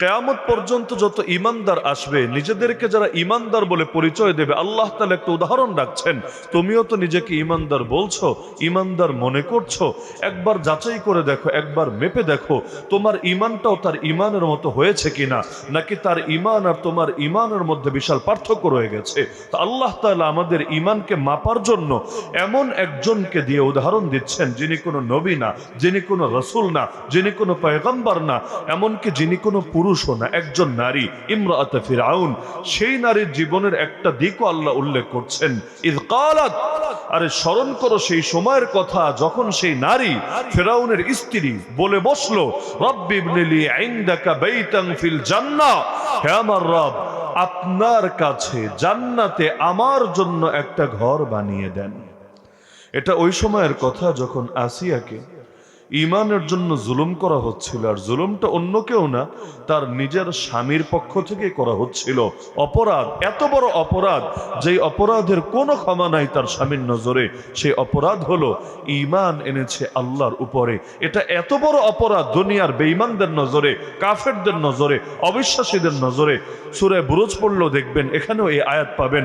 কেয়ামত পর্যন্ত যত ইমানদার আসবে, নিজেদেরকে যারা ইমানদার বলে পরিচয় দেবে, আল্লাহ তালা একটা উদাহরণ রাখছেন। তুমিও তো নিজেকে ইমানদার বলছো, ইমানদার মনে করছ। একবার যাচাই করে দেখো, একবার মেপে দেখো, তোমার ইমানটাও তার ইমানের মতো হয়েছে কিনা? নাকি তার ইমান আর তোমার ইমানের মধ্যে বিশাল পার্থক্য রয়ে গেছে? তো আল্লাহ তাআলা আমাদের ইমানকে মাপার জন্য এমন একজনকে দিয়ে উদাহরণ দিচ্ছেন, যিনি কোনো নবী না, যিনি কোনো রসুল না, যিনি কোনো পয়গম্বর না, এমনকি যিনি কোনো পুরুষও না, একজন নারী, ইমরাত ফিরাউন, সেই নারীর জীবনের একটা দিকও আল্লাহ উল্লেখ করছেন। আরে স্মরণ করো সেই সময়ের কথা, যখন সেই নারী ফেরাউনের স্ত্রী বলে বসল ফিল জান্নাহ হে আমার রব, আপনার কাছে জান্নাতে আমার জন্য একটা ঘর বানিয়ে দেন। এটা ওই সময়ের কথা যখন আসিয়াকে ইমানের জন্য জুলুম করা হচ্ছিল, আর জুলুমটা অন্য কেউ না, তার নিজের স্বামীর পক্ষ থেকে করা হচ্ছিল। অপরাধ, এত বড় অপরাধ, যেই অপরাধের কোনো ক্ষমা নাই তার স্বামীর নজরে। সেই অপরাধ হলো ইমান এনেছে আল্লাহর উপরে। এটা এত বড় অপরাধ দুনিয়ার বেঈমানদের নজরে, কাফেরদের নজরে, অবিশ্বাসীদের নজরে। সুরে বুরুজ পড়লেও দেখবেন, এখানেও এই আয়াত পাবেন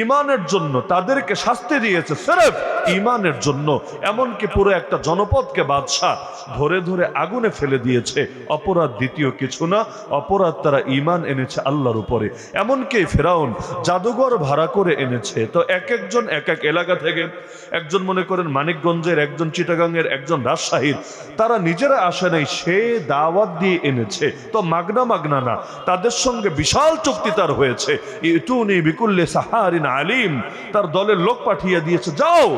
ইমানের জন্য তাদেরকে শাস্তি দিয়েছে সেরেফ ইমানের জন্য। এমনকি পুরো একটা জনপদকে বাদশাহ ধরে ধরে আগুনে ফেলে দিয়েছে। অপরাধ দ্বিতীয় কিছু না, অপরাধ তারা ইমান এনেছে আল্লাহর উপরে। এমনকি ফেরাউন জাদুঘর ভাড়া করে এনেছে। তো এক একজন, এক এক এলাকা থেকে একজন মনে করেন মানিকগঞ্জের, একজন চিটাগাংয়ের, একজন রাজশাহীর, তারা নিজেরা আসে নাই, সে দাওয়াত দিয়ে এনেছে। তো মাগনা মাগনা না, তাদের সঙ্গে বিশাল চুক্তি তার হয়েছে। ইতুনি বিকুল্লে সাহারিন আলিম, তার দলের লোক পাঠিয়ে দিয়েছে, যাও।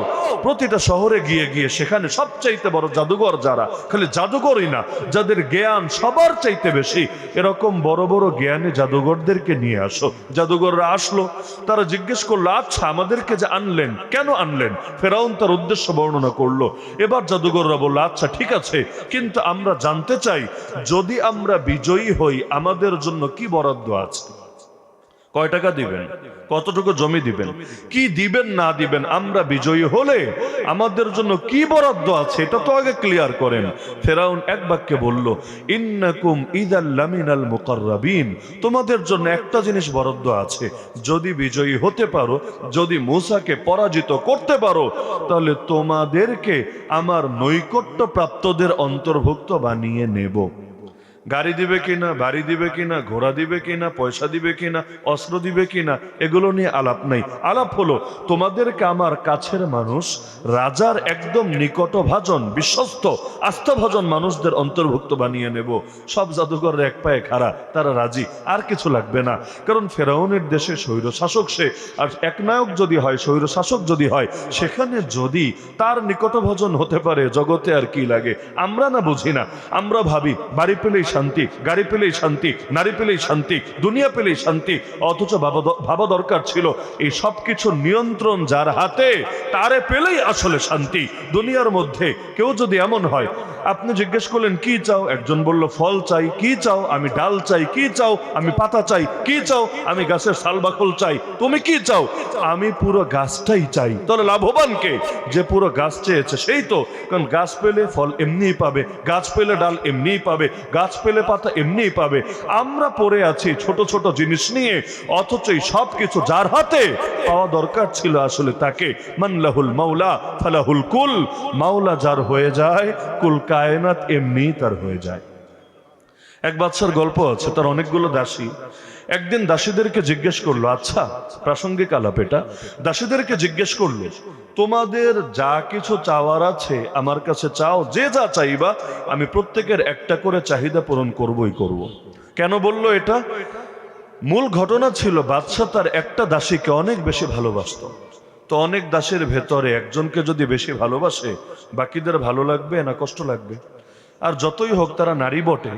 প্রতিটা শহরে গিয়ে গিয়ে সেখানে সবচাইতে বড় জাদুঘর যারা, খালি জাদুঘরই না, যাদের জ্ঞান সবার চাইতে বেশি, এরকম বড় বড় জ্ঞানী জাদুঘরদেরকে নিয়ে আসো। জাদুঘররা আসলো, তারা জিজ্ঞেস করল আচ্ছা আমাদেরকে যে আনলেন, কেন আনলেন? ফেরাউন তার উদ্দেশ্য বর্ণনা করল। এবার জাদুঘররা বলল আচ্ছা ঠিক আছে, কিন্তু আমরা জানতে চাই, যদি আমরা বিজয়ী হই, আমাদের জন্য কি বরাদ্দ আছে? কয় টাকা দিবেন? কতটুকু জমি দিবেন? কি দিবেন, না দিবেন? আমরা বিজয়ী হলে আমাদের জন্য কি বরাদ্দ আছে এটা তো আগে ক্লিয়ার করেন। ফেরাউন এক বাক্যে বলল, ইন্নাকুম ইদাল্লামিনাল মুকাররাবিন। তোমাদের জন্য একটা জিনিস বরাদ্দ আছে। যদি বিজয়ী হতে পারো, যদি মূসাকে পরাজিত করতে পারো, তাহলে তোমাদেরকে আমার নৈকট্য প্রাপ্তদের অন্তর্ভুক্ত বানিয়ে নেব। গাড়ি দিবে কিনা, বাড়ি দিবে কিনা, ঘোড়া দিবে কিনা, পয়সা দিবে কিনা, অস্ত্র দিবে কিনা, এগুলো নিয়ে আলাপ নাই। আলাপ হলো, তোমাদেরকে আমার কাছের মানুষ, রাজার একদম নিকট ভাজন বিশ্বস্ত, আস্থাভাজন মানুষদের অন্তর্ভুক্ত বানিয়ে নেব। সব জাদুঘরের এক পায়ে খাড়া, তারা রাজি, আর কিছু লাগবে না। কারণ ফেরাউনের দেশে স্বৈর শাসক সে, আর একনায়ক যদি হয় স্বৈর শাসক যদি হয়, সেখানে যদি তার নিকটভজন হতে পারে, জগতে আর কি লাগে, আমরা না বুঝি না। আমরা ভাবি, বাড়ি পেলেই শান্তি, গাড়ি পেলেই শান্তি, নারী পেলেই শান্তি, দুনিয়া পেলেই শান্তি, অথচ ভাবা দরকার ছিল, এই সব কিছু নিয়ন্ত্রণ যার হাতে, তারে পেলেই আসলে শান্তি। দুনিয়ার মধ্যে কেউ যদি এমন হয়, আপনি জিজ্ঞেস করলেন, কি চাও? একজন বলল, ফল চাই, কি চাও? আমি ডাল চাই, কি চাও? আমি পাতা চাই, কি চাও? আমি গাছের সালবাকল চাই। তুমি কি চাও? আমি পুরো গাছটাই চাই। তাহলে লাভবান কে? যে পুরো গাছ চেয়েছে, সেই তো। কারণ গাছ পেলে ফল এমনিই পাবে, গাছ পেলে ডাল এমনিই পাবে, গাছ পেলে পাতা এমনিই পাবে। আমরা পড়ে আছি ছোট ছোট জিনিস নিয়ে, অথচ এই সব কিছু যার হাতে? পাওয়া দরকার ছিল আসলে তাকে। মানলাহুল মাওলা, ফালাহুল কুল। মাওলা যার হয়ে যায়, কুল কায়নাত এমনিই তার হয়ে যায়। এক বাচ্চার গল্প আছে, তার অনেকগুলো দাসী। একদিন দাসীদেরকে জিজ্ঞেস করল আচ্ছা প্রাসঙ্গিক আলাপ এটা? দাসীদেরকে জিজ্ঞেস করল, তোমাদের যা কিছু চাওয়ার আছে আমার কাছে চাও, যে যা চাইবা, আমি প্রত্যেকের একটা করে চাহিদা পূরণ করবই করব। কেন বলল এটা? মূল ঘটনা ছিল, বাদশাহ তার একটা দাসীকে অনেক বেশি ভালোবাসত। তো অনেক দাসের ভেতরে একজনকে যদি বেশি ভালোবাসে, বাকিদের ভালো লাগবে না কষ্ট লাগবে? আর যতই হোক তারা নারী বটে।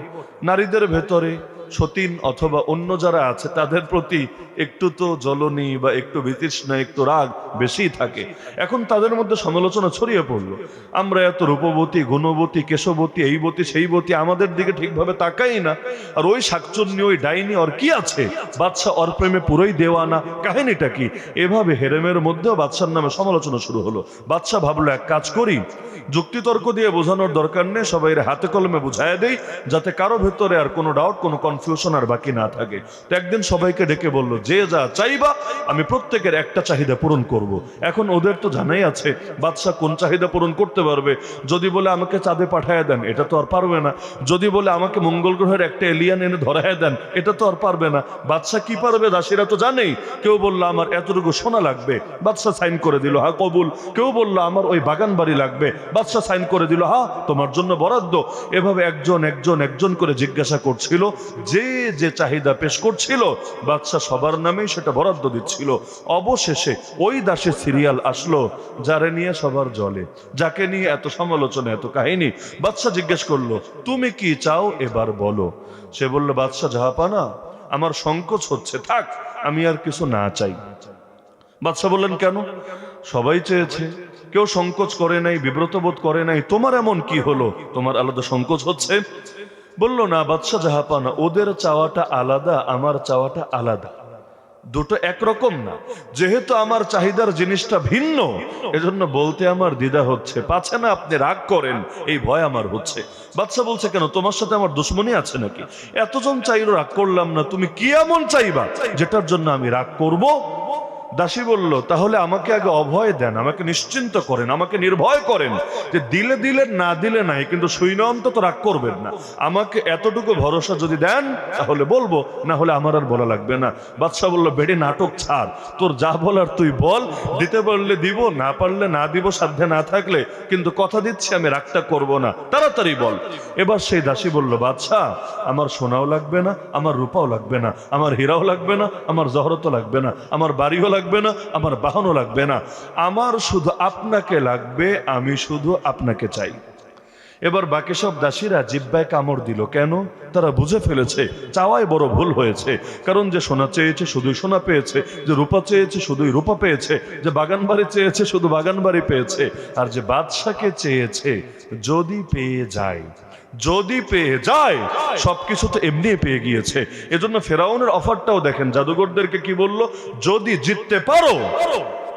নারীদের ভেতরে সতীন অথবা অন্য যারা আছে, তাদের প্রতি একটু তো জ্বলনি বা একটু বিতৃষ্ণা, একটু রাগ বেশি থাকে। এখন তাদের মধ্যে সমালোচনা ছড়িয়ে পড়ল। আমরা এত রূপবতী, গুণবতী, কেশবতী এই বতী সেই আমাদের দিকে ঠিকভাবে তাকাই না। আর ওই শাকচুন্নি, ওই ডাইনি, ওর কি আছে? বাদশা ওর প্রেমে পুরোই দেওয়া না কাহিনীটা কি? এভাবে হেরেমের মধ্যেও বাদশার নামে সমালোচনা শুরু হলো। বাদশা ভাবলো, এক কাজ করি। যুক্তিতর্ক দিয়ে বোঝানোর দরকার নেই সবাই হাতে কলমে বুঝায় দেই, যাতে কারও ভেতরে আর কোনো ডাউট কোনো কনফিউশন আর বাকি না থাকে। তো একদিন সবাইকে ডেকে বলল, যে যা চাইবা, আমি প্রত্যেকের একটা চাহিদা পূরণ করব। এখন ওদের তো জানাই আছে, বাদশাহ কোন চাহিদা পূরণ করতে পারবে? যদি বলে আমাকে চাঁদে পাঠায় দেন, এটা তো আর পারবে না। যদি বলে আমাকে মঙ্গল গ্রহের একটা এলিয়ান এনে ধরায় দেন, এটা তো আর পারবে না। বাদশাহ কি পারবে দাসীরা তো জানেই। কেউ বলল, আমার এতটুকু সোনা লাগবে। বাদশাহ সাইন করে দিল, হা, কবুল। কেউ বলল, আমার ওই বাগান বাড়ি লাগবে। বাদশাহ সাইন করে দিল, হা, তোমার জন্য বরাদ্দ। এভাবে একজন একজন একজন করে জিজ্ঞাসা করছিল। যে যে চাহিদা পেশ করছিল, বাদশাহ সবার নামেই সেটা বরাদ্দ দিচ্ছিল। অবশেষে ওই দাসের সিরিয়াল আসলো, যারে নিয়ে সবার জলে, যাকে নিয়ে এত সমালোচনা, এত কাহিনী। বাদশাহ জিজ্ঞেস করল, তুমি কি চাও এবার বলো? সে বলল, বাদশাহ জাহাপানা আমার সংকোচ হচ্ছে, থাক, আমি আর কিছু না চাই। বাদশাহ বললেন, কেন? সবাই চেয়েছে, কেউ সংকোচ করে নাই বিব্রত বোধ করে নাই। তোমার এমন কি হলো? তোমার আলাদা সংকোচ হচ্ছে? বলল, না, বাদশাহ জাহাপানা, ওদের চাওয়াটা আলাদা, আমার চাওয়াটা আলাদা। দুটো একরকম না। যেহেতু আমার চাহিদার জিনিসটা ভিন্ন, এজন্য বলতে আমার দ্বিধা হচ্ছে। পাচ্ছে না, আপনি রাগ করেন, এই ভয় আমার হচ্ছে। বাচ্চা বলছে, কেন, তোমার সাথে আমার দুশ্মনী আছে নাকি? এতজন চাইলো, রাগ করলাম না। তুমি কি এমন চাইবা? যেটার জন্য আমি রাগ করব? দাসী বলল, তাহলে আমাকে আগে অভয় দেন, আমাকে নিশ্চিন্ত করেন, আমাকে নির্ভয় করেন যে দিলে দিলে, না দিলে নাই, কিন্তু সৈন্য অন্তত রাগ করবেন না। আমাকে এতটুকু ভরসা যদি দেন, তাহলে বলব, না হলে আমার আর বলা লাগবে না। বাদশাহ বলল, বেড়ে নাটক ছাড়, তোর যা বলার তুই বল, দিতে পারলে দিব, না পারলে না দিব, সাধ্যে না থাকলে, কিন্তু কথা দিচ্ছি আমি, রাগটা করব না। তাড়াতাড়ি বল। এবার সেই দাসী বলল, বাদশাহ, আমার সোনাও লাগবে না, আমার রূপাও লাগবে না, আমার হীরাও লাগবে না, আমার জহরতও লাগবে না, আমার বাড়িও লাগবে না, আমার বাহনও লাগবে না। আমার শুধু আপনাকে লাগবে, আমি শুধু আপনাকে চাই। এবার বাকি সব দাসীরা জিব্বায় কামড় দিল। কেন? তারা বুঝে ফেলেছে চাওয়াই বড় ভুল হয়েছে। কারণ যে সোনা চেয়েছে, শুধুই সোনা পেয়েছে। যে রূপা চেয়েছে, শুধুই রূপা পেয়েছে। যে বাগান বাড়ি চেয়েছে, শুধু বাগান বাড়ি পেয়েছে। আর যে বাদশাকে চেয়েছে, যদি পেয়ে যায় যদি পেয়ে যায়, সবকিছু তো এমনি পেয়ে গিয়েছে। এজন্য ফেরাউনের অফারটাও দেখেন, জাদুঘরদেরকে কি বলল? যদি জিততে পারো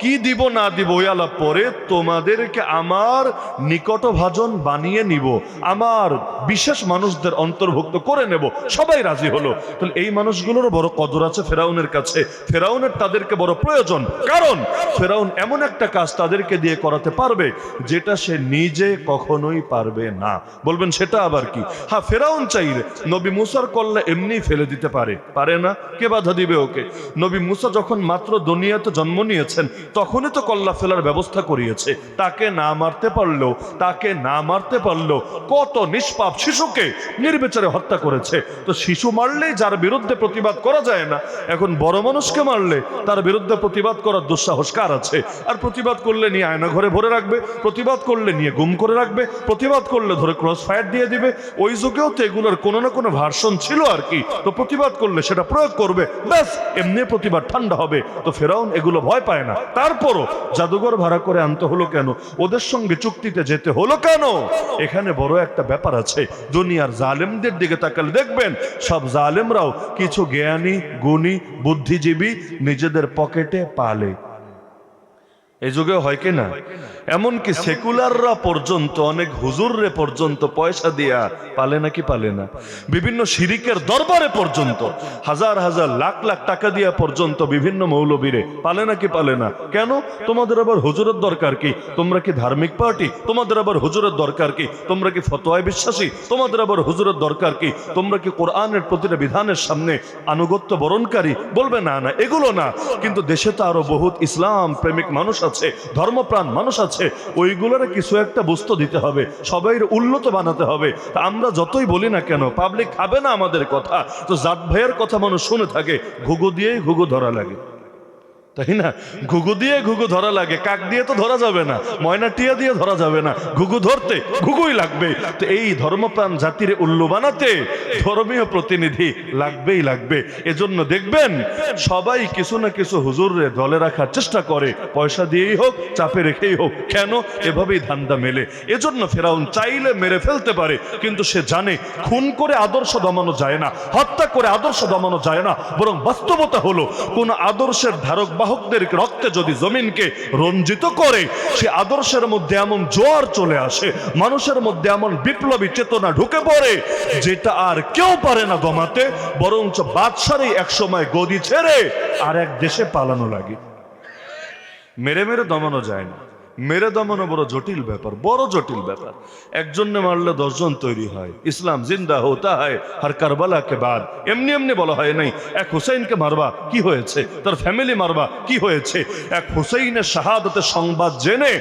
কি দিব না দিব আলাপ পরে তোমাদেরকে আমার নিকট ভাজন বানিয়ে নিব, আমার বিশেষ মানুষদের অন্তর্ভুক্ত করে নেব, সবাই রাজি হলো। তাহলে এই মানুষগুলোরও বড় কদর আছে ফেরাউনের কাছে। ফেরাউনের তাদেরকে বড় প্রয়োজন। কারণ ফেরাউন এমন একটা কাজ তাদেরকে দিয়ে করাতে পারবে যেটা সে নিজে কখনোই পারবে না। বলবেন, সেটা আবার কি? হ্যাঁ ফেরাউন চাইলে নবী মুসার কল্লা এমনি ফেলে দিতে পারে। পারে না? কে বাধা দিবে ওকে? নবী মুসা যখন মাত্র দুনিয়াতে জন্ম নিয়েছেন তখনই তো কল্লা ফেলার ব্যবস্থা করিয়েছে। তাকে না মারতে পারলেও তাকে না মারতে পারলেও কত নিষ্পাপ শিশুকে নির্বিচারে হত্যা করেছে। তো শিশু মারলেই যার বিরুদ্ধে প্রতিবাদ করা যায় না, এখন বড় মানুষকে মারলে তার বিরুদ্ধে প্রতিবাদ করার দুঃসাহস কার আছে। আর প্রতিবাদ করলে নিয়ে আয়না ঘরে ভরে রাখবে, প্রতিবাদ করলে নিয়ে গুম করে রাখবে, প্রতিবাদ করলে ধরে ক্রস ফায়ার দিয়ে দিবে। ওই যুগেও তো এগুলোর কোনো না কোনো ভার্সন ছিল আর কি। তো প্রতিবাদ করলে সেটা প্রয়োগ করবে, ব্যাস, এমনি প্রতিবাদ ঠান্ডা হবে। তো ফেরাউন এগুলো ভয় পায় না। তারপরও জাদুঘর ভাড়া করে আনতে হলো কেন? ওদের সঙ্গে চুক্তিতে যেতে হলো কেন? এখানে বড় একটা ব্যাপার আছে। দুনিয়ার জালেমদের দিকে তাকালে দেখবেন, সব জালেমরাও কিছু জ্ঞানী, গুণী, বুদ্ধিজীবী নিজেদের পকেটে পালে। এই যুগে হয় কি না? এমনকি সেকুলাররা পর্যন্ত অনেক হুজুররে পর্যন্ত পয়সা দিয়া পালে নাকি পালে না? বিভিন্ন শিরিকের দরবারে পর্যন্ত হাজার হাজার লাখ লাখ টাকা দিয়া পর্যন্ত বিভিন্ন মৌলবীরে পালে নাকি পালে না? কেন? তোমাদের আবার হুজুরের দরকার কি? তোমরা কি ধার্মিক পার্টি? তোমাদের আবার হুজুরের দরকার কি? তোমরা কি ফতোয়ায় বিশ্বাসী? তোমাদের আবার হুজুরের দরকার কি? তোমরা কি কোরআনের প্রতিটা বিধানের সামনে আনুগত্য বরণকারী? বলবে না না এগুলো না। কিন্তু দেশে তো আরও বহুত ইসলাম প্রেমিক মানুষ আছে, ধর্মপ্রাণ মানুষ আছে, ওইগুলোর কিছু একটা বস্তু দিতে হবে, সবাইয়ের উন্নত বানাতে হবে। আমরা যতই বলি না কেন পাবলিক খাবে না আমাদের কথা। তো জাত ভাইয়ের কথা মানুষ শুনে থাকে, ঘুঘু দিয়েই ঘুঘু ধরা লাগে। তাই না? ঘুঘু দিয়ে ঘুঘু ধরা লাগে, কাক দিয়ে তো ধরা যাবে না, ময়না টিয়া দিয়ে ধরা যাবে না, ঘুঘু ধরতে ঘুঘুই লাগবে। তো এই ধর্মপ্রাণ জাতির উল্লু বানাতে ধর্মীয় প্রতিনিধি লাগবেই লাগবে। এজন্য দেখবেন, সবাই কিছু না কিছু হুজুরে দলে রাখার চেষ্টা করে, পয়সা দিয়েই হোক, চাপে রেখেই হোক, কেন এভাবেই ধান্দা মেলে? এজন্য ফেরাউন চাইলে মেরে ফেলতে পারে, কিন্তু সে জানে, খুন করে আদর্শ দমানো যায় না, হত্যা করে আদর্শ দমানো যায় না, বরং বাস্তবতা হলো, কোন আদর্শের ধারক বাহকদের রক্তে যদি জমিনকে রঞ্জিত করে, সে আদর্শের মধ্যে এমন জোয়ার চলে আসে, মানুষের মধ্যে এমন বিপ্লবী চেতনা ঢুকে পড়ে, যেটা আর কেউ পারে না দমাতে, বরঞ্চ বাদশারই এক সময় গদি ছেড়ে আর এক দেশে পালানো লাগে। মেরে মেরে দমানো যায় না। মেরে দমানো বড় জটিল ব্যাপার, বড় জটিল ব্যাপার। একজনে মারলে দশজন তৈরি হয়। ইসলাম জিন্দা হতা হয় আর কারবালাকে বাদ। এমনি এমনি বলা হয় নাই, এক হুসাইনকে মারবা, কি হয়েছে? তার ফ্যামিলি মারবা, কি হয়েছে? এক হুসাইনের শাহাদতের সংবাদ জেনে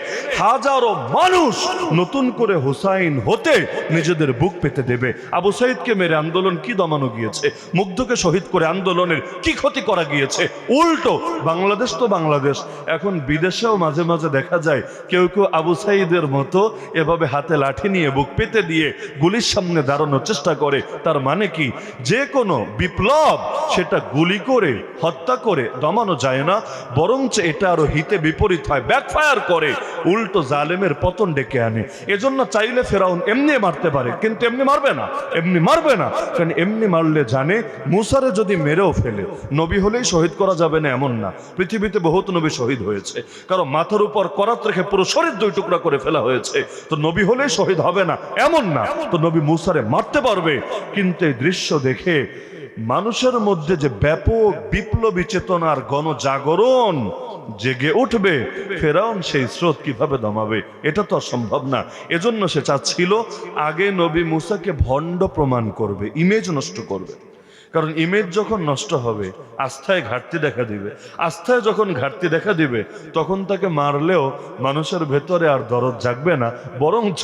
হাজারো মানুষ নতুন করে হুসাইন হতে নিজেদের বুক পেতে দেবে। আবু সাইদকে মেরে আন্দোলন কি দমানো গিয়েছে? মুগ্ধকে শহীদ করে আন্দোলনের কি ক্ষতি করা গিয়েছে? উল্টো, বাংলাদেশ তো বাংলাদেশ। এখন বিদেশেও মাঝে মাঝে দেখা যায় কেউ কেউ আবু সাইদের মতো এভাবে হাতে লাঠি নিয়ে বুক পেতে দিয়ে গুলির সামনে দাঁড়ানোর চেষ্টা করে, তার মানে কি? যে কোনো বিপ্লব সেটা গুলি করে, হত্যা করে, দমানো যায় না, বরঞ্চ এটা আরও হিতে বিপরীত হয় ব্যাকফায়ার করে, উল্টো জালেমের পতন ডেকে আনে। এজন্য চাইলে ফেরাউন এমনি মারতে পারে, কিন্তু এমনি মারবে না, এমনি মারবে না, কারণ এমনি মারলে জানে মুসারে যদি মেরেও ফেলে, নবী হলেই শহীদ করা যাবে না, এমন না। পৃথিবীতে বহুত নবী শহীদ হয়েছে, কারণ মাথার উপর করাত রেখে পুরো শরীর দুই টুকরা করে ফেলা হয়েছে। তো নবী হলেই শহীদ হবে না, এমন না। তো নবী মুসারে মারতে পারবে। কিন্তু এই দৃশ্য দেখে মানুষের মধ্যে যে ব্যাপক বিপ্লবী চেতনার গণজাগরণ জেগে উঠবে, ফেরাউন সেই স্রোত কীভাবে দমাবে, এটা তো সম্ভব না। এজন্য সে চাচ্ছিল, আগে নবী মুসাকে ভণ্ড প্রমাণ করবে ইমেজ নষ্ট করবে। কারণ ইমেজ যখন নষ্ট হবে, আস্থায় ঘাটতি দেখা দিবে। আস্থায় যখন ঘাটতি দেখা দিবে, তখন তাকে মারলেও মানুষের ভেতরে আর দরদ জাগবে না। বরঞ্চ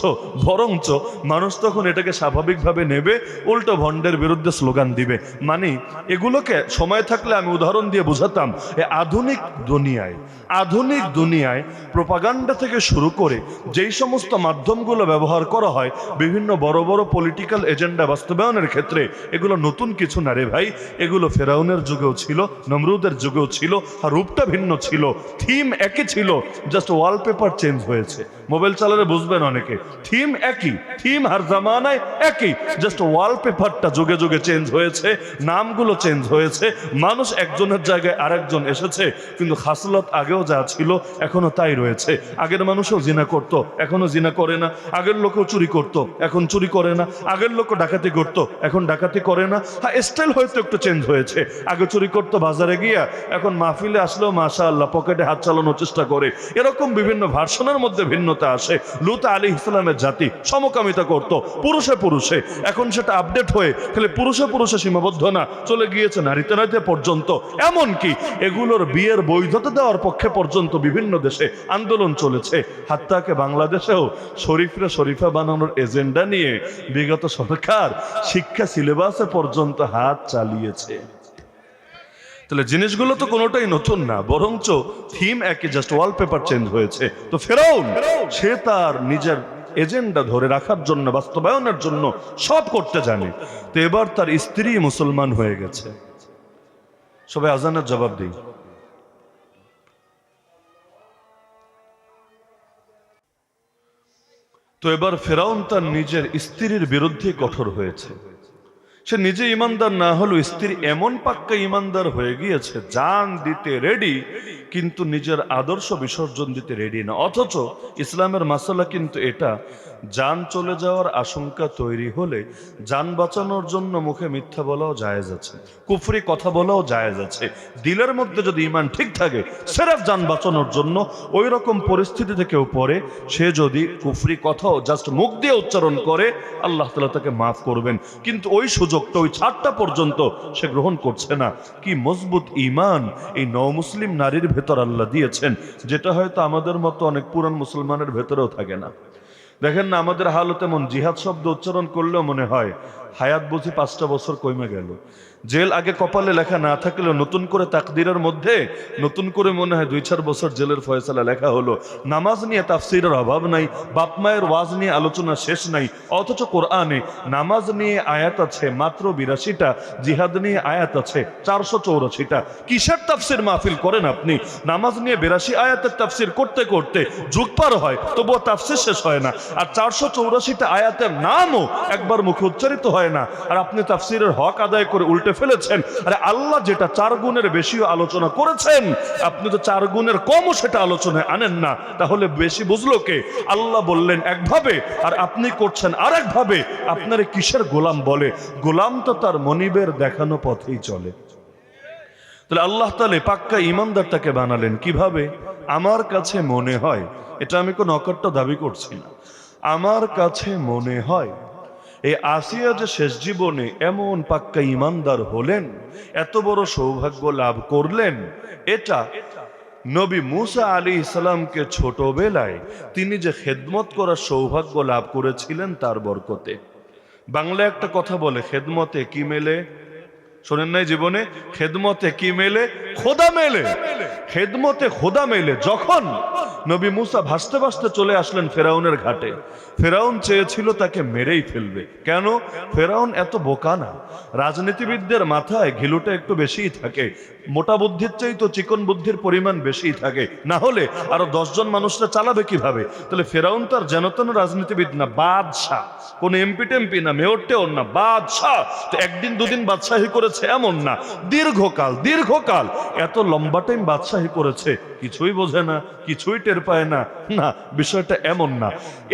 বরঞ্চ মানুষ তখন এটাকে স্বাভাবিকভাবে নেবে, উল্টো ভণ্ডের বিরুদ্ধে স্লোগান দিবে। মানে এগুলোকে সময় থাকলে আমি উদাহরণ দিয়ে বুঝাতাম, এ আধুনিক দুনিয়ায় আধুনিক দুনিয়ায় প্রপাগান্ডা থেকে শুরু করে যেই সমস্ত মাধ্যমগুলো ব্যবহার করা হয়, বিভিন্ন বড় বড় পলিটিক্যাল এজেন্ডা বাস্তবায়নের ক্ষেত্রে এগুলো নতুন কিছু না। রে ভাই, এগুলো ফেরাউনের যুগেও ছিল, নমরুদের যুগেও ছিল, আর রূপটা ভিন্ন ছিল। থিম একই ছিল জাস্ট ওয়ালপেপার চেঞ্জ হয়েছে। মোবাইল চালালে বুঝবেন অনেকে। থিম একই, থিম আর জামানায় একই। জাস্ট ওয়ালপেপারটা যুগে যুগে চেঞ্জ হয়েছে, নামগুলো চেঞ্জ হয়েছে, মানুষ একজনের জায়গায় আরেকজন এসেছে, কিন্তু খাসলত আগেও যা ছিল, এখনও তাই রয়েছে। আগের মানুষও জিনা করত, এখনও জিনা করে না। আগের লোকও চুরি করত, এখন চুরি করে না। আগের লোকও ডাকাতি করত, এখন ডাকাতি করে না। হ্যাঁ স্টাইল হয়তো একটু চেঞ্জ হয়েছে। আগে চুরি করতো বাজারে গিয়া, এখন মাহফিলে আসলেও মাশা আল্লাহ পকেটে হাত চালানোর চেষ্টা করে। এরকম বিভিন্ন ভার্সনের মধ্যে ভিন্নতা আসে। লুত আলী ইসলামের জাতি সমকামিতা করত, পুরুষে পুরুষে। এখন সেটা আপডেট হয়ে খালি পুরুষে পুরুষে সীমাবদ্ধ না, চলে গিয়েছে নারীতে নারীতে পর্যন্ত। এমন কি এগুলোর বিয়ের বৈধতা দেওয়ার পক্ষে পর্যন্ত বিভিন্ন দেশে আন্দোলন চলেছে। হাত্তাকে বাংলাদেশেও শরীফরা শরীফা বানানোর এজেন্ডা নিয়ে বিগত সরকার শিক্ষা সিলেবাসে পর্যন্ত হাত চালিয়েছে। তাহলে জিনিসগুলো তো কোনোটাই নতুন না, বরঞ্চ থিম একই জাস্ট ওয়ালপেপার চেঞ্জ হয়েছে। তো ফেরাউন, সে তার নিজের এজেন্ডা ধরে রাখার জন্য, বাস্তবায়নের জন্য সব করতে জানে। তো এবার তার স্ত্রী মুসলমান হয়ে গেছে। সবাই আজানের জবাব দিই। তো এবার ফেরাউন তার নিজের স্ত্রীর বিরুদ্ধে কঠোর হয়েছে। সে নিজে ইমানদার না হলেও স্ত্রী এমন পাক্কা ইমানদার হয়ে গিয়েছে, জান দিতে রেডি কিন্তু নিজের আদর্শ বিসর্জন দিতে রেডি না। অথচ ইসলামের মাসালা কিন্তু এটা যান চলে যাওয়ার আশঙ্কা তৈরি হলে যান বাঁচানোর জন্য মুখে মিথ্যা বলাও জায়েজ আছে, কুফরি কথা বলাও জায়েজ আছে। দিলের মধ্যে যদি ইমান ঠিক থাকে, সেরাফ যান বাঁচানোর জন্য ওই রকম পরিস্থিতিতে কেউ পড়ে, সে যদি কুফরি কথাও জাস্ট মুখ দিয়ে উচ্চারণ করে, আল্লাহ তালা তাকে মাফ করবেন। কিন্তু ওই সুযোগটা ওই ছাড়টা পর্যন্ত সে গ্রহণ করছে না। কি মজবুত ইমান এই নও মুসলিম নারীর ভেতর আল্লাহ দিয়েছেন, যেটা হয়তো আমাদের মতো অনেক পুরান মুসলমানের ভেতরেও থাকে না। দেখেন না, আমাদের হালত এমন জিহাদ শব্দ উচ্চারণ করলেও মনে হয়, হায়াত বুঝি পাঁচটা বছর কমে গেল। জেল আগে কপালে লেখা না থাকলেও নতুন করে তাকদিরের মধ্যে নতুন করে মনে হয় দুই চার বছর জেলের ফয়সালা লেখা হলো। নামাজ নিয়ে তাফসিরের অভাব নাই, বাপ মায়ের ওয়াজ নিয়ে আলোচনা শেষ নাই, অথচ কোরআনে নামাজ নিয়ে আয়াত আছে মাত্র বিরাশিটা, জিহাদ নিয়ে আয়াত আছে চারশো চৌরাশিটা। কিসের তাফসির মাহফিল করেন আপনি? নামাজ নিয়ে বিরাশি আয়াতের তাফসির করতে করতে যুগ পার হয়, তবুও তাফসির শেষ হয় না। আর চারশো চৌরাশিটা আয়াতের নামও একবার মুখে উচ্চারিত হয় না। আর আপনি তাফসিরের হক আদায় করে উল্টে ফেলেছেন। আরে আল্লাহ যেটা চার গুণের বেশিও আলোচনা করেছেন, আপনি তো চার গুণের কমও সেটা আলোচনায় আনেন না। তাহলে বেশি বুঝলো কে? আল্লাহ বললেন, একভাবে, আর আপনি করছেন আর একভাবে আপনার কিসের গোলাম বলে? গোলাম তো তার মনিবের দেখানো পথেই চলে। তাহলে আল্লাহ তালে পাক্কা ইমানদার তাকে বানালেন কীভাবে? আমার কাছে মনে হয়, এটা আমি কোনো অকট্ট দাবি করছি না। আমার কাছে মনে হয় এই আসিয়া যে শেষ জীবনে এমন পাক্কা ইমানদার হলেন, এত বড় সৌভাগ্য লাভ করলেন, এটা নবী মুসা আলী ইসলামকে ছোটবেলায় তিনি যে খেদমত করার সৌভাগ্য লাভ করেছিলেন তার বরকতে। বাংলা একটা কথা বলে, খেদমতে কি মেলে? শোনেন নাই জীবনে, খেদমতে কি মেলে? খোদা মেলে। খেদমতে খোদা মেলে। যখন নবী মুসা ভাসতে ভাসতে চলে আসলেন ফেরাউনের ঘাটে, ফেরাউন চেয়েছিল তাকে মেরেই ফেলবে। কেন? ফেরাউন এত বোকা না। রাজনীতিবিদদের মাথায় ঘিলুটা একটু বেশিই থাকে। মোটা বুদ্ধির চাই তো চিকন বুদ্ধির পরিমাণ বেশিই থাকে। না হলে আরও দশজন মানুষরা চালাবে কীভাবে? তাহলে ফেরাউন তার জনতন রাজনীতিবিদ না, বাদশাহ। কোন এমপি টেম্পি না, মেয়র টেওর না, বাদশাহ। তো একদিন দুদিন বাদশাহী করেছে এমন না। দীর্ঘকাল দীর্ঘকাল। এত লম্বা টাইম বাদশাহী করেছে, কিছুই বোঝে না, কিছুই টের পায় না। না, বিষয়টা এমন না।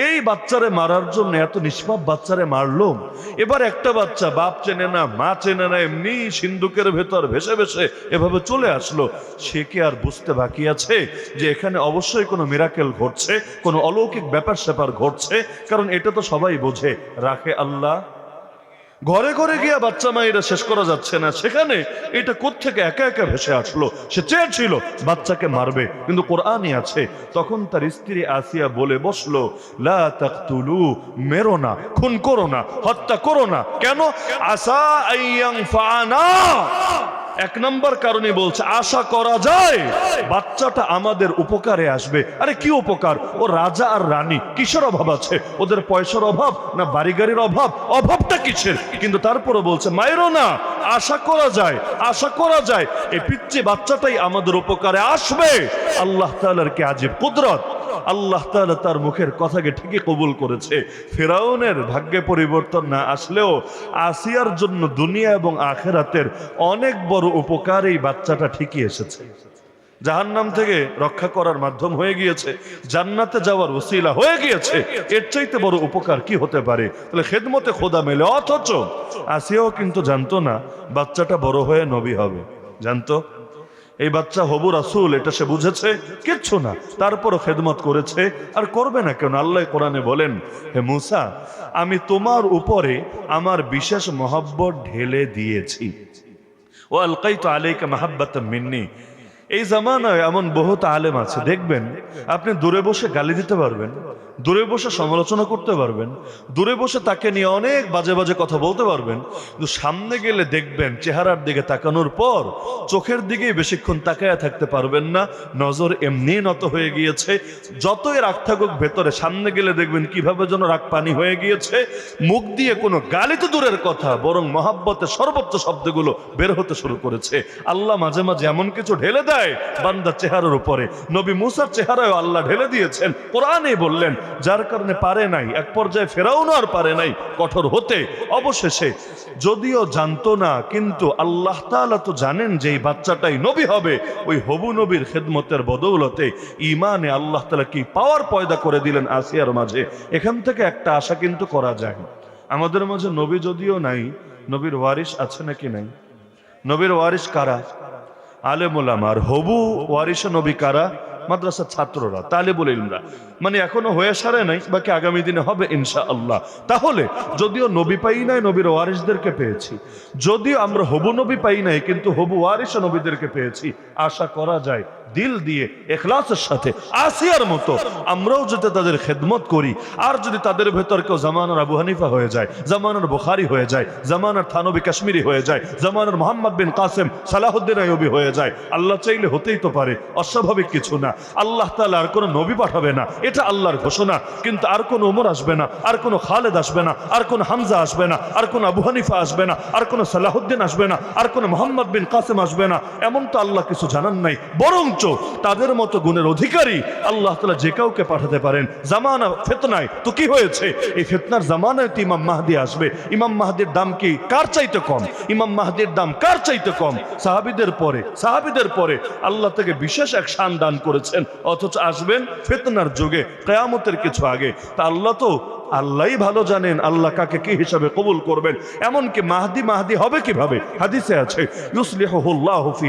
এই বাচ্চারে মারার জন্য এত নিষ্পাপ বাচ্চারে মারলো এবার একটা বাচ্চা বাপ চেনে না, মা চেনে না, এমনি সিন্ধুকের ভেতর ভেসে ভেসে এভাবে চলে আসলো, সে কি আর বুঝতে বাকি আছে যে এখানে অবশ্যই কোনো মিরাকেল ঘটছে, কোনো অলৌকিক ব্যাপার স্যাপার ঘটছে? কারণ এটা তো সবাই বোঝে। রাখে আল্লাহ। ঘরে ঘরে গিয়া বাচ্চা মায়েরা শেষ করা যাচ্ছে না। সেখানে এটা কোত্থেকে একা একা ভেসে আসলো? সে চেয়েছিল বাচ্চাকে মারবে, কিন্তু কোরআনই আছে। তখন তার স্ত্রী আসিয়া বলে বসল, লা তাকতুলু, মেরো না, খুন করো না, হত্যা করো না। কেন? আসা ফানা এক নম্বর কারণে বলছে, আশা করা যায় বাচ্চাটা আমাদের উপকারে আসবে। আরে কি উপকার? ও রাজা আর রানী, কিসের অভাব আছে? ওদের পয়সার অভাব না বাড়ি গাড়ির অভাব? অভাবটা কিসের? কিন্তু তারপরে বলছে, মায়েরও না, আশা করা যায়, আশা করা যায়। এই পিচ্ছি বাচ্চাটাই আমাদের উপকারে আসবে। আল্লাহ তালার কে আজীব কুদরত। আল্লাহ তাআলা তার মুখের কথাকে ঠিকই কবুল করেছে। ফেরাউনের ভাগ্যে পরিবর্তন না আসলেও আসিয়ার জন্য দুনিয়া এবং আখেরাতের অনেক বড় উপকার এই বাচ্চাটা ঠিকই এসেছে। জাহান্নাম থেকে রক্ষা করার মাধ্যম হয়ে গিয়েছে, জান্নাতে যাওয়ার ওসিলা হয়ে গিয়েছে। এর চাইতে বড় উপকার কি হতে পারে? তাহলে খেদমতে খোদা মেলে। অথচ আসিয়াও কিন্তু জানতো না বাচ্চাটা বড় হয়ে নবী হবে। জানতো? এই বাচ্চা হবু রাসুল, এটা সে বুঝেছে? কিচ্ছু না। তারপরও খেদমত করেছে। আর করবে না কেন? আল্লাহ কোরআনে বলেন, হে মুসা, আমি তোমার উপরে আমার বিশেষ মহব্বত ঢেলে দিয়েছি। ও আলকাই তো আলাইকা মাহাব্বাত মিন্নি। এই জামানায় এমন বহুত আলেম আছে, দেখবেন, আপনি দূরে বসে গালি দিতে পারবেন, দূরে বসে সমালোচনা করতে পারবেন, দূরে বসে তাকে নিয়ে অনেক বাজে বাজে কথা বলতে পারবেন, কিন্তু সামনে গেলে দেখবেন চেহারার দিকে তাকানোর পর চোখের দিকেই বেশিক্ষণ তাকায়া থাকতে পারবেন না, নজর এমনি নত হয়ে গিয়েছে, যতই রাগ থাকুক ভেতরে, সামনে গেলে দেখবেন কীভাবে যেন রাগ পানি হয়ে গিয়েছে, মুখ দিয়ে কোনো গালি তো দূরের কথা, বরং মহাব্বতের সর্বোচ্চ শব্দগুলো বের হতে শুরু করেছে, আল্লাহ মাঝে মাঝে এমন কিছু ঢেলে দেয় চেহারার উপরে। নবী মুসার চেহারায় আল্লাহ ঢেলে দিয়েছেন। কোরআনে বললেন, যার কারণে পারে নাই, এক পর্যায়ে ফেরাউনও আর পারে নাই, কঠোর হতে। অবশেষে, যদিও জানতো না, কিন্তু আল্লাহ তাআলা তো জানেন যে এই বাচ্চাটাই নবী হবে, ওই হবু নবীর খেদমতের বদৌলতে ইমানে আল্লাহ তালা কি পাওয়ার পয়দা করে দিলেন আসিয়ার মাঝে? এখান থেকে একটা আশা কিন্তু করা যায়। আমাদের মাঝে নবী যদিও নাই, নবীর ওয়ারিস আছে নাকি নাই? নবীর ওয়ারিস কারা? আলেমুলামা আর হবু ওয়ারিস নবী কারা? মাদ্রাসার ছাত্ররা, তালেবুল ইলমরা। মানে এখনও হয়ে সারে নাই, বাকি আগামী দিনে হবে ইনশা আল্লাহ তাহলে যদিও নবী পাই নাই, নবীর ওয়ারিসদেরকে পেয়েছি, যদিও আমরা হবু নবী পাই নাই, কিন্তু হবু ওয়ারিস নবীদেরকে পেয়েছি, আশা করা যায়। দিল দিয়ে এখলাসের সাথে, আসিয়ার মতো আমরাও যদি তাদের খেদমত করি, আর যদি তাদের ভেতর কেউ জামানার আবু হানিফা হয়ে যায়, জামানার বুখারি হয়ে যায়, জামানার থানবী কাশ্মীরি হয়ে যায়, জামানার মোহাম্মদ বিন কাসেম সালাহুদ্দিন আয়বি হয়ে যায়, আল্লাহ চাইলে হতেই তো পারে, অস্বাভাবিক কিছু না। আল্লাহ তাআলা আর কোনো নবী পাঠাবে না, এটা আল্লাহর ঘোষণা, কিন্তু আর কোনো ওমর আসবে না, আর কোনো খালেদ আসবে না, আর কোনো হামজা আসবে না, আর কোনো আবু হানিফা আসবে না, আর কোনো সালাহুদ্দিন আসবে না, আর কোনো মোহাম্মদ বিন কাসেম আসবে না, এমন তো আল্লাহ কিছু জানান নাই বরঞ্চ তাদের মতো গুণের অধিকারী আল্লাহ তালা যে কাউকে পাঠাতে পারেন। জামানা ফেতনায়। তো কি হয়েছে? এই ফেতনার জামানায় তো ইমাম মাহদি আসবে। ইমাম মাহাদির দাম কি কার চাইতে কম? ইমাম মাহদির দাম কার চাইতে কম? সাহাবিদের পরে সাহাবিদের পরে আল্লাহ থেকে বিশেষ এক শান দান করেছেন। অথচ আসবেন ফেতনার যুগে, কেয়ামতের কিছু আগে। তা আল্লাহ তো আল্লাহই ভালো জানেন, আল্লাহ কাকে কি হিসাবে কবুল করবেন। এমনকি মাহদি মাহদি হবে কীভাবে? হাদিসে আছে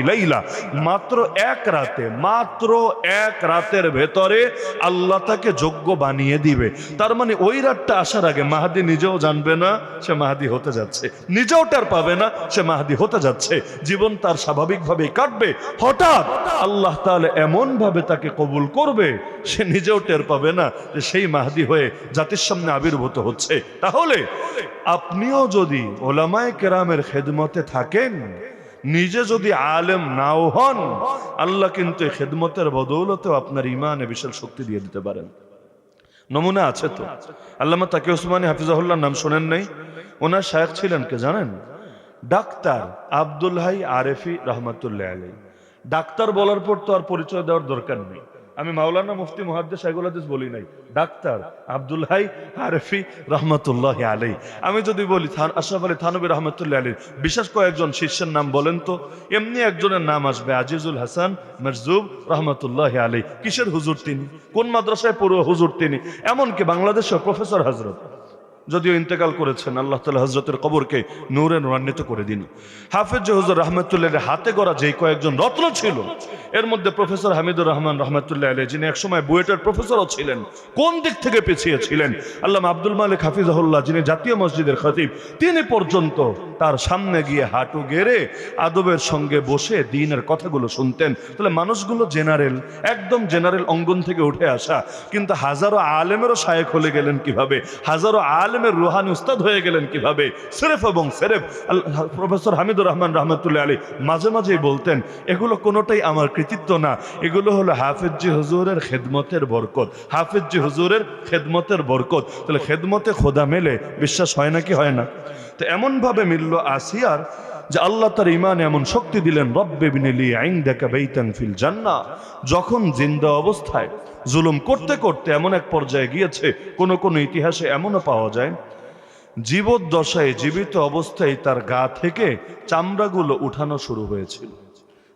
লাইলা। মাত্র এক রাতে, মাত্র এক রাতের ভেতরে আল্লাহ তাকে যোগ্য বানিয়ে দিবে। তার মানে ওই রাতটা আসার আগে মাহাদি নিজেও জানবে না, সে মাহাদি হতে যাচ্ছে। নিজেও টের পাবে না, সে মাহাদি হতে যাচ্ছে। জীবন তার স্বাভাবিকভাবেই কাটবে। হঠাৎ আল্লাহ তাহলে এমন ভাবে তাকে কবুল করবে সে নিজেও টের পাবে না যে সেই মাহাদি হয়ে জাতির সামনে আবির্ভূত হচ্ছে। তাহলে আপনিও যদি ওলামায় কেরামের খেদমতে থাকেন, নিজে যদি আলেম নাও হন, আল্লাহ কিন্তু খেদমতের বদৌলতেও আপনার ইমানে বিশাল শক্তি দিয়ে দিতে পারেন। নমুনা আছে তো? আল্লামা তাকে ওসমানী হাফিজাহুল্লাহর নাম শোনেন নাই? ওনার শায়েখ ছিলেন কে জানেন? ডাক্তার আব্দুল হাই আরেফি রহমতুল্লাহ আলী ডাক্তার বলার পর তো আর পরিচয় দেওয়ার দরকার নেই। আমি মাওলানা মুফতি মহাদ্দেশ সাইগুল হাদিস বলি নাই। ডাক্তার আব্দুল হাই আরফি রহমতুল্লাহ আলাই আমি যদি বলি আশরাফ আলী থানবী রহমতুল্লাহ আলী বিশেষ কয়েকজন শিষ্যের নাম বলেন তো? এমনি একজনের নাম আসবে আজিজুল হাসান মরজুব রহমতুল্লাহ আলী কিসের হুজুর তিনি? কোন মাদ্রাসায় পড়ুয়া হুজুর তিনি? এমনকি বাংলাদেশের প্রফেসর হজরত যদিও ইন্তেকাল করেছেন, আল্লাহ তালা হজরতের কবরকে নূরে নূরান্বিত করে দিন। হাফেজ হুজুর রহমতুল্লাহ হাতে গড়া যেই কয়েকজন রত্ন ছিল, এর মধ্যে প্রফেসর হামিদুর রহমান রহমতুল্লাহ আলী যিনি একসময় বুয়েটের প্রফেসরও ছিলেন, কোন দিক থেকে পিছিয়ে ছিলেন? আল্লাহ আব্দুল মালিক হাফিজাহুল্লাহ, যিনি জাতীয় মসজিদের খতিব, তিনি পর্যন্ত তার সামনে গিয়ে হাঁটু গেড়ে আদবের সঙ্গে বসে দিনের কথাগুলো শুনতেন। তাহলে মানুষগুলো জেনারেল, একদম জেনারেল অঙ্গন থেকে উঠে আসা, কিন্তু হাজারো আলেমেরও শায়েক হলে গেলেন কীভাবে? হাজারো আলেমের রুহানি উস্তাদ হয়ে গেলেন কীভাবে? সেরেফ এবং সেরেফ। প্রফেসর হামিদুর রহমান রহমতুল্লাহ আলী মাঝে মাঝেই বলতেন, এগুলো কোনোটাই আমার কৃতিত্ব না। এগুলো হলো হাফেজি হুজুরের খেদমতের বরকত। হাফেজি হুজুরের খেদমতের বরকত। তাহলে খেদমতে খোদা মেলে, বিশ্বাস হয় নাকি হয় না? তো এমনভাবে মিলল আসিয়ার যে আল্লাহ তার ইমান এমন শক্তি দিলেন, রব্বে বিনেলি আইন দেখা বেইতান ফিল জান্না যখন জিন্দা অবস্থায় জুলুম করতে করতে এমন এক পর্যায়ে গিয়েছে, কোনো কোনো ইতিহাসে এমনও পাওয়া যায় জীবদ্দশায় জীবিত অবস্থায় তার গা থেকে চামড়াগুলো উঠানো শুরু হয়েছিল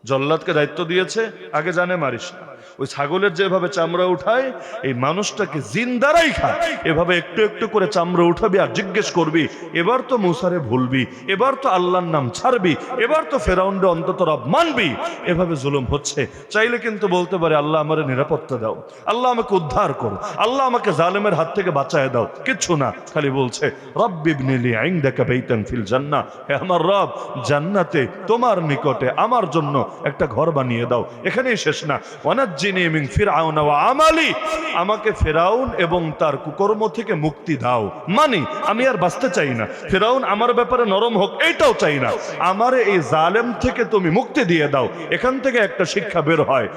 জল্লাদকে দায়িত্ব দিয়েছে, আগে জানে মারিস না। ওই ছাগলের যেভাবে চামড়া উঠায়, এই মানুষটাকে জিন্দারাই খায়। এভাবে একটু একটু করে চামড়া উঠাবি আর জিজ্ঞেস করবি, এবার তো মুসারে ভুলবি, এবার তো আল্লাহর নাম ছাড়বি, এবার তো ফেরাউন্ডে অন্তত রব মানবি। এভাবে জুলুম হচ্ছে। চাইলে কিন্তু বলতে পারে, আল্লাহ আমার নিরাপত্তা দাও, আল্লাহ আমাকে উদ্ধার করো, আল্লাহ আমাকে জালেমের হাত থেকে বাঁচায় দাও। কিচ্ছু না, খালি বলছে রব্বিবনিলি আইন দেখা বেইতান ফিল জান্না হে আমার রব, জান্নাতে তোমার নিকটে আমার জন্য একটা ঘর বানিয়ে দাও, এখানেই শেষ না। ওয়ানাজ্জিনি মিন ফিরআউন ওয়া আমালি। আমাকে ফেরাউন এবং তার কুকর্ম থেকে মুক্তি দাও। মানে আমি আর বাঁচতে চাই না। ফেরাউন আমার ব্যাপারে নরম হোক, এইটাও চাই না। আমারে এই জালেম থেকে তুমি মুক্তি দিয়ে দাও। এখান থেকে একটা শিক্ষা বের হয়।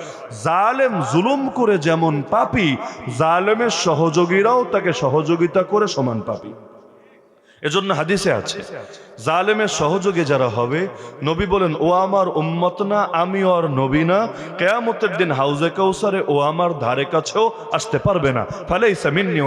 জালেম জুলুম করে যেমন পাপি, জালেমের সহযোগীরাও তাকে সহযোগিতা করে সমান পাপি। এজন্য হাদিসে আছে, জালেমের সহযোগী যারা হবে, নবী বলেন, ও আমার উম্মত না, আমি ওর নবী না। কেয়ামতের দিন হাউজে কৌসারে ও আমার ধারে কাছেও আসতে পারবে না। ফলে ইসা মিন্নি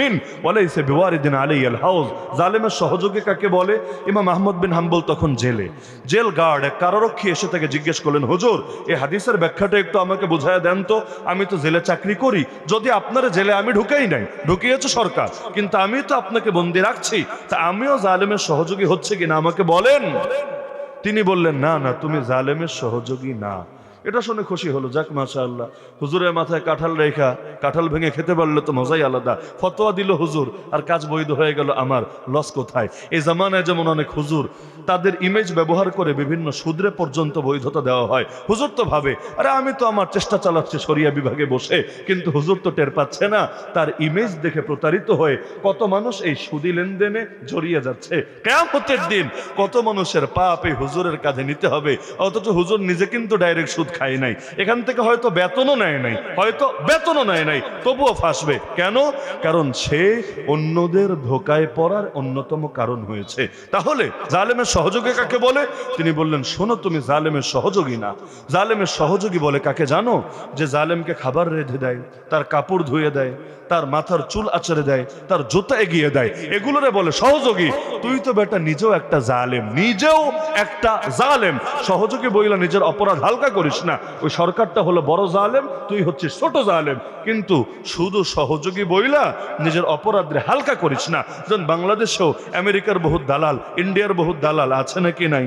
মিন ওয়ালা ইসা বিওয়ারিদিন আলী আল হাউজ। জালেমের সহযোগী কাকে বলে? ইমাম আহমদ বিন হাম্বল তখন জেলে। জেল গার্ড এক কারারক্ষী এসে তাকে জিজ্ঞেস করলেন, হুজুর এই হাদিসের ব্যাখ্যাটা একটু আমাকে বুঝায় দেন তো, আমি তো জেলে চাকরি করি। যদি আপনার জেলে আমি ঢুকেই নাই, ঢুকিয়েছে সরকার, কিন্তু আমি তো আপনাকে বন্দি রাখছি। তা আমিও জালেমের সহযোগী হচ্ছে কিনা আমাকে বলেন। তিনি বললেন, না না, তুমি জালেমের সহযোগী না। এটা শুনে খুশি হলো, যাক মাশা আল্লাহ হুজুরের মাথায় কাঁঠাল রেখা, কাঁঠাল ভেঙে খেতে পারলে তো মজাই আলাদা। ফতোয়া দিল হুজুর, আর কাজ বৈধ হয়ে গেল আমার, লস কোথায়? এই জামানায় যেমন অনেক হুজুর, তাদের ইমেজ ব্যবহার করে বিভিন্ন সুদ্রে পর্যন্ত বৈধতা দেওয়া হয়। হুজুর তো ভাবে, আরে আমি তো আমার চেষ্টা চালাচ্ছি সরিয়া বিভাগে বসে, কিন্তু হুজুর তো টের পাচ্ছে না। তার ইমেজ দেখে প্রতারিত হয়ে কত মানুষ এই সুদি লেনদেনে জড়িয়ে যাচ্ছে। কেয়ামতের দিন কত মানুষের পাপ এই হুজুরের কাঁধে নিতে হবে, অথচ হুজুর নিজে কিন্তু ডাইরেক্ট সুদ খায় নাই। এখান থেকে হয়তো বেতনও নেয় নাই, হয়তো বেতনও নেয় নাই, তবুও ফাঁসবে। কেন? কারণ সে অন্যদের ধোকায় পড়ার অন্যতম কারণ হয়েছে। তাহলে জালেমের সহযোগী কাকে বলে? তিনি বললেন, শোনো তুমি জালেমের সহযোগী না। জালেমের সহযোগী বলে কাকে জানো? যে জালেমকে খাবার রেঁধে দেয়, তার কাপড় ধুয়ে দেয় তার মাথার চুল আচড়ে দেয়, তার জুতা এগিয়ে দেয়। এগুলোরে বলে, সহযোগী, তুই তো বেটা নিজেও একটা জালেম, নিজেও একটা জালেম। সহযোগী বইলা নিজের অপরাধ হালকা করিস না। ওই সরকারটা হলো বড় জালেম, তুই হচ্ছিস ছোট জালেম। কিন্তু শুধু সহযোগী বইলা নিজের অপরাধে হালকা করিস না। যেমন বাংলাদেশেও আমেরিকার বহুত দালাল, ইন্ডিয়ার বহুত দালাল আছে নাকি নাই?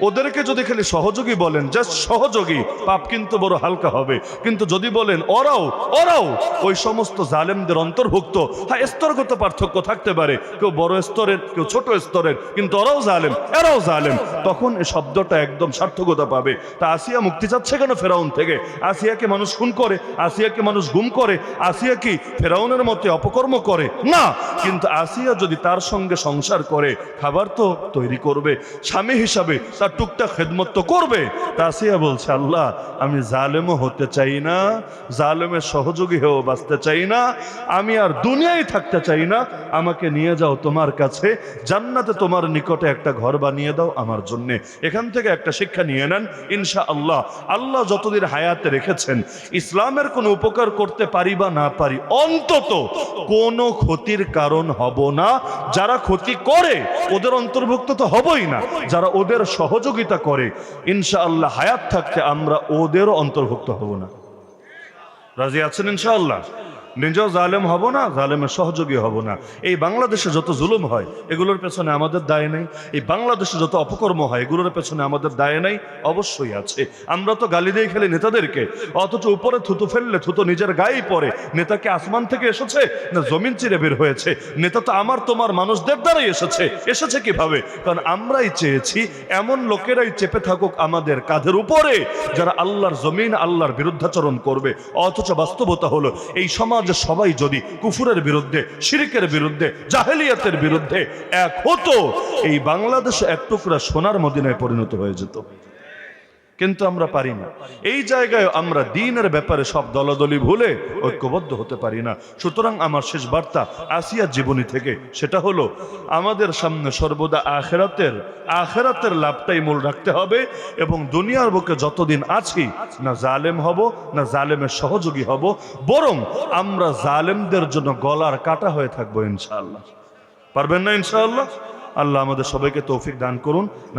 ওদেরকে যদি খালি সহযোগী বলেন, জাস্ট সহযোগী, পাপ কিন্তু বড় হালকা হবে। কিন্তু যদি বলেন, ওরাও ওরাও, ওই সমস্ত জালেমদের অন্তর্ভুক্ত। হ্যাঁ স্তরগত পার্থক্য থাকতে পারে। কেউ বড় স্তরের, কেউ ছোট স্তরের, কিন্তু ওরাও জালেম, এরাও জালেম। তখন এই শব্দটা একদম সার্থকতা পাবে। তা আসিয়া মুক্তি চাচ্ছে কেন ফেরাউন থেকে? আসিয়াকে মানুষ খুন করে? আসিয়াকে মানুষ গুম করে? আসিয়া কি ফেরাউনের মতে অপকর্ম করে? না, কিন্তু আসিয়া যদি তার সঙ্গে সংসার করে, খাবার তো তৈরি করবে, স্বামী হিসাবে তার টুকটাক খেদমত তো করবে। তা আসিয়া বলছে, আল্লাহ, আমি জালেমও হতে চাই না, জালেমের সহযোগী হয়েও বাঁচতে চাই না আমি আর দুনিয়ায় থাকতে চাই না। আমাকে নিয়ে যাও তোমার কাছে। জান্নাতে তোমার নিকটে একটা ঘর বানিয়ে দাও আমার জন্যে। এখান থেকে একটা শিক্ষা নিয়ে নেন ইনশা আল্লাহ আল্লাহ যতদিন হায়াতে রেখেছেন, ইসলামের কোনো উপকার করতে পারি বা না পারি, অন্তত কোনো ক্ষতির কারণ হব না। যারা ক্ষতি করে, ওদের অন্তর্ভুক্ত তো হবই না। যারা ওদের সহযোগিতা করে ইনশা আল্লাহ হায়াত থাকতে আমরা ওদেরও অন্তর্ভুক্ত হব না। রাজি আছেন ইনশাআল্লাহ? নিজেও জালেম হব না, জালেমের সহযোগী হব না। এই বাংলাদেশে যত জুলুম হয়, এগুলোর পেছনে আমাদের দায় নেই। এই বাংলাদেশে যত অপকর্ম হয়, এগুলোর পেছনে আমাদের দায় নেই, অবশ্যই আছে। আমরা তো গালি দিয়ে খেলি নেতাদেরকে, অথচ উপরে থুতু ফেললে থুতু নিজের গায়েই পড়ে। নেতাকে আসমান থেকে এসেছে, না জমিন চিরে বের হয়েছে? নেতা তো আমার, তোমার মানুষদের দ্বারাই এসেছে। এসেছে কীভাবে? কারণ আমরাই চেয়েছি, এমন লোকেরাই চেপে থাকুক আমাদের কাঁধের উপরে, যারা আল্লাহর জমিন, আল্লাহর বিরুদ্ধাচরণ করবে। অথচ বাস্তবতা হলো, এই সমাজে সবাই যদি কুফুরের বিরুদ্ধে, শিরিকের বিরুদ্ধে, জাহেলিয়াতের বিরুদ্ধে এক হতো, এই বাংলাদেশ এক টুকরা সোনার মদিনায় পরিণত হয়ে যেত। কিন্তু আমরা পারি না। এই জায়গায় আমরা দিনের ব্যাপারে সব দলদলি ভুলে ঐক্যবদ্ধ হতে পারি না। সুতরাং আমার শেষ বার্তা আসিয়া জীবনী থেকে সেটা হলো, আমাদের সামনে সর্বদা আখেরাতের আখেরাতের লাভটাই মূল রাখতে হবে এবং দুনিয়ার বুকে যতদিন আছি, না জালেম হব, না জালেমের সহযোগী হব, বরং আমরা জালেমদের জন্য গলার কাটা হয়ে থাকব ইনশাআল্লাহ। পারবেন না ইনশাআল্লাহ? আল্লাহ আমাদের সবাইকে তৌফিক দান করুন।